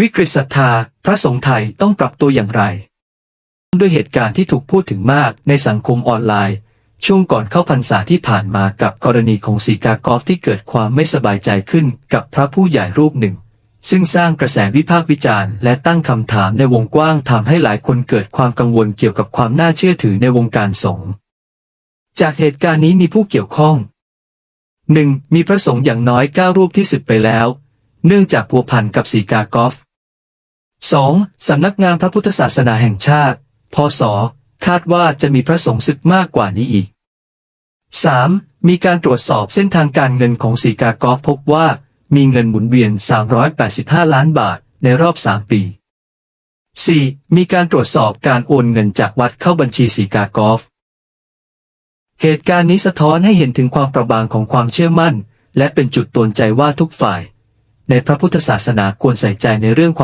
วิกฤตศรัทธา พระสงฆ์ไทยต้องปรับตัวอย่างไร ด้วยเหตุการณ์ที่ถูกพูดถึงมากในสังคมออนไลน์ ช่วงก่อนเข้าพรรษาที่ผ่านมากับกรณีของสีกากอฟที่เกิดความไม่สบายใจขึ้นกับพระผู้ใหญ่รูปหนึ่ง ซึ่งสร้างกระแสวิพากษ์วิจารณ์ และตั้งคำถามในวงกว้างทำให้หลายคนเกิดความกังวลเกี่ยวกับความน่าเชื่อถือในวงการสงฆ์จากเหตุการณ์นี้มีผู้เกี่ยวข้อง 1. มีพระสงฆ์อย่างน้อย9รูปที่สึกไปแล้ว เนื่องจากพัวพันกับสีกากอฟ 2. สำนักงานพระพุทธศาสนาแห่งชาติ พศ คาดว่าจะมีพระสงฆ์ศึกมากกว่านี้อีก 3. มีการตรวจสอบเส้นทางการเงินของสีกากอฟพบว่า มีเงินหมุนเวียน 385 ล้านบาทในรอบ 3 ปี 4. มีการตรวจสอบการโอนเงินจากวัดเข้าบัญชีสีกากอฟ เหตุการณ์นี้สะท้อนให้เห็นถึงความประบางของความเชื่อมั่น และเป็นจุดตวนใจว่าทุกฝ่าย ในพระพุทธศาสนาควรใส่ใจในเรื่องความ